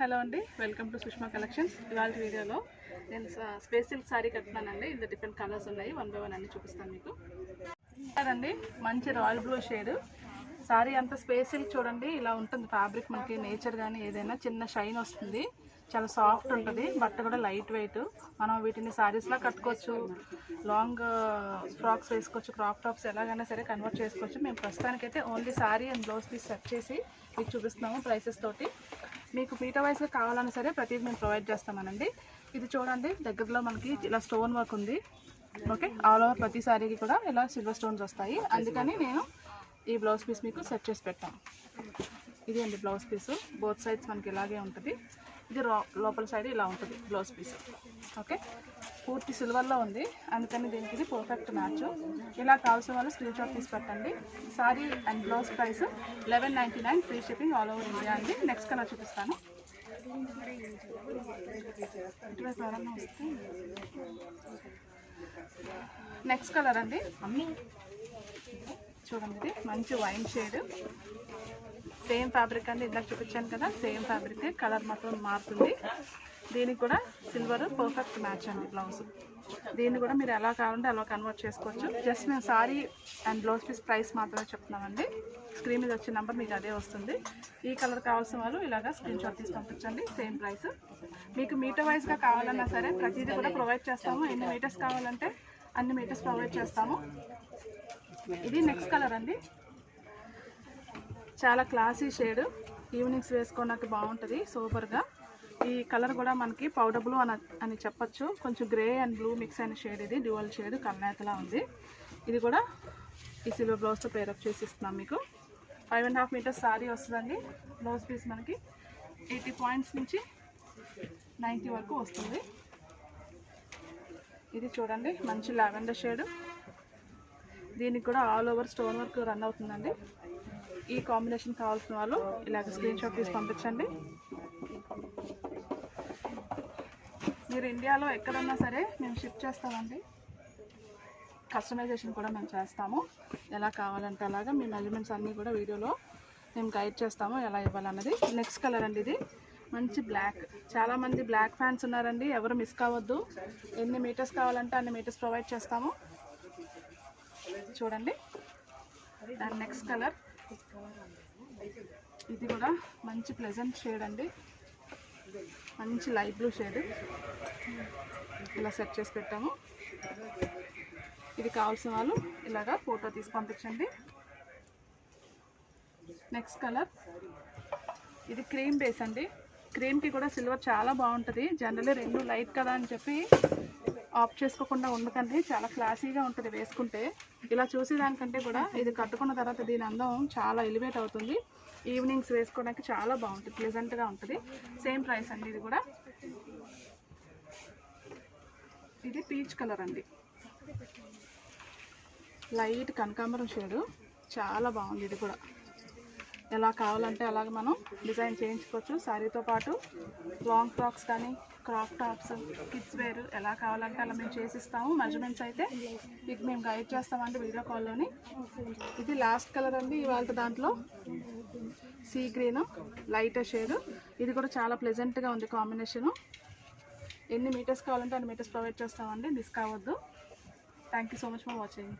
Hello అండి welcome to Sushma collections. ఇవాళ వీడియోలో నేను స్పేస్ సిల్క్ సారీ కట్టున్నానండి ఇంత డిఫరెంట్ కలర్స్ ఉన్నాయి. వన్ బై వన్ అన్ని చూపిస్తాను మీకు. అండి మంచి రాయల్ బ్లూ షేడ్. శారీ అంతా స్పేస్ సిల్క్ చూడండి ఇలా ఉంటుంది ఫ్యాబ్రిక్ మనకి నేచర్ కానీ ఏదైనా చిన్న షైన్ వస్తుంది. చాలా సాఫ్ట్ ఉంటుంది బట్ట కూడా లైట్ వెయిట్ మనం వీటిని శారీస్లా కట్టుకోవచ్చు లాంగ్ ఫ్రాక్స్ uh, వేసుకోవచ్చు క్రాప్ టాప్స్ ఎలాగైనా సరే కన్వర్ట్ చేసుకోవచ్చు. మేము ప్రస్తుతానికైతే only sari and blouse piece set చేసి మీకు చూపిస్తున్నాము ప్రైసెస్ తోటి. మీకు మీటర్ వైజ్గా కావాలన్నా సరే ప్రతిదీ మేము ప్రొవైడ్ చేస్తామనండి. ఇది చూడండి దగ్గరలో మనకి ఇలా స్టోన్ వర్క్ ఉంది. ఓకే ఆల్ ఓవర్ ప్రతి సారీకి కూడా ఇలా సిల్వర్ స్టోన్స్ వస్తాయి. అందుకని నేను ఈ బ్లౌజ్ పీస్ మీకు సెట్ చేసి పెట్టాను. ఇది అండి బ్లౌజ్ పీస్. బోత్ సైడ్స్ మనకి ఇలాగే ఉంటుంది. ఇది లోపల సైడ్ ఇలా ఉంటుంది బ్లౌజ్ పీస్ ఓకే పూర్తి సిల్వర్లో ఉంది. అందుకని దీనికి ఇది పర్ఫెక్ట్ మ్యాచ్ ఇలా కావాల్సిన వాళ్ళు స్క్రీన్ షాట్ తీసి పెట్టండి. Sari and blouse price eleven ninety nine free shipping all over India అండి. నెక్స్ట్ కలర్ చూపిస్తాను. నెక్స్ట్ కలర్ అండి. చూడండి ఇది. మంచి వైన్ షేడ్ సేమ్ ఫ్యాబ్రిక్ అండి ఇందాక చూపించాను కదా సేమ్ ఫ్యాబ్రిక్ కలర్ మాత్రం మారుతుంది. దీనికి కూడా సిల్వర్ పర్ఫెక్ట్ మ్యాచ్ అండి బ్లౌజ్ దీన్ని కూడా మీరు ఎలా కావాలంటే అలా కన్వర్ట్ చేసుకోవచ్చు. జస్ట్ మేము sari and blouse piece price మాత్రమే చెప్తున్నామండి. స్క్రీన్ మీద వచ్చే నెంబర్ మీకు అదే వస్తుంది. ఈ కలర్ కావాల్సిన వాళ్ళు ఇలాగా స్క్రీన్ షాట్ తీసి పంపించండి సేమ్ ప్రైస్ మీకు మీటర్ వైజ్గా కావాలన్నా సరే ప్రతిదీ కూడా ప్రొవైడ్ చేస్తాము. ఎన్ని మీటర్స్ కావాలంటే అన్ని మీటర్స్ ప్రొవైడ్ చేస్తాము. ఇది నెక్స్ట్ కలర్ అండి. చాలా క్లాసీ షేడ్. ఈవినింగ్స్ వేసుకోవడానికి బాగుంటుంది సూపర్గా. ఈ కలర్ కూడా మనకి పౌడర్ బ్లూ అని అని చెప్పొచ్చు. కొంచెం గ్రే అండ్ బ్లూ మిక్స్ అయిన షేడ్ ఇది డ్యువల్ షేడ్ కన్నేతలా ఉంది. ఇది కూడా ఈ సిల్వర్ బ్లౌజ్తో పేరప్ చేసి ఇస్తున్నాం మీకు. Five and half metres sari వస్తుందండి. బ్లౌజ్ పీస్ మనకి ఎయిటీ పాయింట్స్ నుంచి నైంటీ వరకు వస్తుంది. ఇది చూడండి మంచి లావెండర్ షేడ్. దీనికి కూడా all over stone work run అవుతుందండి. ఈ కాంబినేషన్ కావాల్సిన వాళ్ళు ఇలాగ స్క్రీన్ షాట్ తీసి పంపించండి. మీరు ఇండియాలో ఎక్కడన్నా సరే మేము షిఫ్ట్ చేస్తామండి. కస్టమైజేషన్ కూడా మేము చేస్తాము. ఎలా కావాలంటే అలాగా మీ మెజర్మెంట్స్ అన్నీ కూడా వీడియోలో మేము గైడ్ చేస్తాము ఎలా ఇవ్వాలన్నది. నెక్స్ట్ కలర్ అండి ఇది. మంచి బ్లాక్ చాలామంది బ్లాక్ ఫ్యాన్స్ ఉన్నారండి. ఎవరు మిస్ కావద్దు. ఎన్ని మీటర్స్ కావాలంటే అన్ని మీటర్స్ ప్రొవైడ్ చేస్తాము. చూడండి. అండ్ నెక్స్ట్ కలర్ ఇది కూడా మంచి ప్లెజెంట్ షేడ్ అండి. మంచి లైట్ బ్లూ షేడ్ ఇలా సెట్ చేసి పెట్టాము. ఇది కావాల్సిన వాళ్ళు ఇలాగా ఫోటో తీసి పంపించండి. నెక్స్ట్ కలర్ ఇది క్రీమ్ బేస్ అండి. క్రీమ్కి కూడా సిల్వర్ చాలా బాగుంటుంది. జనరల్లీ రెండు లైట్ కదా అని చెప్పి ఆఫ్ చేసుకోకుండా ఉండకండి. చాలా క్లాసీగా ఉంటుంది వేసుకుంటే. ఇలా చూసేదానికంటే కూడా ఇది కట్టుకున్న తర్వాత దీని అందం చాలా ఎలివేట్ అవుతుంది. ఈవినింగ్స్ వేసుకోవడానికి చాలా బాగుంటుంది ప్లెజెంట్గా ఉంటుంది. సేమ్ ప్రైస్ అండి ఇది కూడా. ఇది పీచ్ కలర్ అండి. లైట్ కనకాంబరం షేడు చాలా బాగుంది ఇది కూడా. ఎలా కావాలంటే అలాగ మనం డిజైన్ చేయించుకోవచ్చు. శారీతో పాటు లాంగ్ ఫ్రాక్స్ కానీ క్రాప్ టాప్స్ కిడ్స్ వేర్ ఎలా కావాలంటే అలా మేము చేసిస్తాము. మెజర్మెంట్స్ అయితే మీకు మేము గైడ్ చేస్తామండి వీడియో కాల్లోని. ఇది లాస్ట్ కలర్ అండి ఇవాళ దాంట్లో. Sea green light shade. ఇది కూడా చాలా ప్లెజెంట్గా ఉంది కాంబినేషను. ఎన్ని మీటర్స్ కావాలంటే అన్ని మీటర్స్ ప్రొవైడ్ చేస్తామండి. మిస్ కావద్దు. Thank you so much for watching